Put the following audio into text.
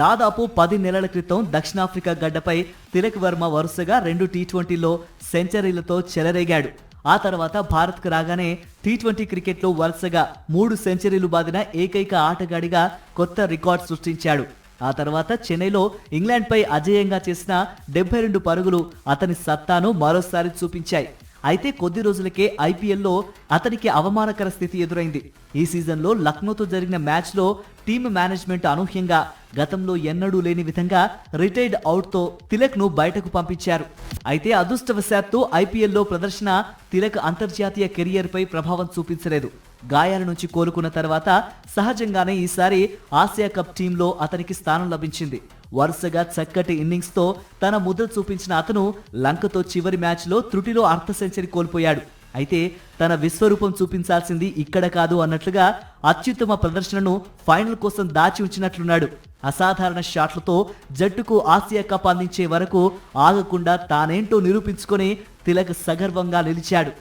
దాదాపు పది నెలల క్రితం దక్షిణాఫ్రికా గడ్డపై తిలక్ వర్మ వరుసగా రెండు టీ ట్వంటీలో సెంచరీలతో చెలరేగాడు. ఆ తర్వాత భారత్కు రాగానే టీ ట్వంటీ క్రికెట్లో వరుసగా మూడు సెంచరీలు బాదిన ఏకైక ఆటగాడిగా కొత్త రికార్డ్ సృష్టించాడు. ఆ తర్వాత చెన్నైలో ఇంగ్లాండ్పై అజేయంగా చేసిన డెబ్బై రెండు పరుగులు అతని సత్తాను మరోసారి చూపించాయి. అయితే కొద్ది రోజులకే ఐపీఎల్లో అతనికి అవమానకర స్థితి ఎదురైంది. ఈ సీజన్లో లక్నోతో జరిగిన మ్యాచ్లో టీమ్ మేనేజ్మెంట్ అనూహ్యంగా గతంలో ఎన్నడూ లేని విధంగా రిటైర్డ్ అవుట్తో తిలక్ను బయటకు పంపించారు. అయితే అదృష్టవశాత్తు ఐపీఎల్లో ప్రదర్శన తిలక్ అంతర్జాతీయ కెరియర్పై ప్రభావం చూపించలేదు. గాయాల నుంచి కోలుకున్న తర్వాత సహజంగానే ఈసారి ఆసియా కప్ టీంలో అతనికి స్థానం లభించింది. వరుసగా చక్కటి ఇన్నింగ్స్తో తన ముద్ర చూపించిన అతను లంకతో చివరి మ్యాచ్లో త్రుటిలో అర్ధ సెంచరీ కోల్పోయాడు. అయితే తన విశ్వరూపం చూపించాల్సింది ఇక్కడ కాదు అన్నట్లుగా అత్యుత్తమ ప్రదర్శనను ఫైనల్ కోసం దాచి ఉంచినట్లున్నాడు. అసాధారణ షాట్లతో జట్టుకు ఆసియా కప్ అందించే వరకు ఆగకుండా తానేంటో నిరూపించుకొని తిలక్ సగర్వంగా నిలిచాడు.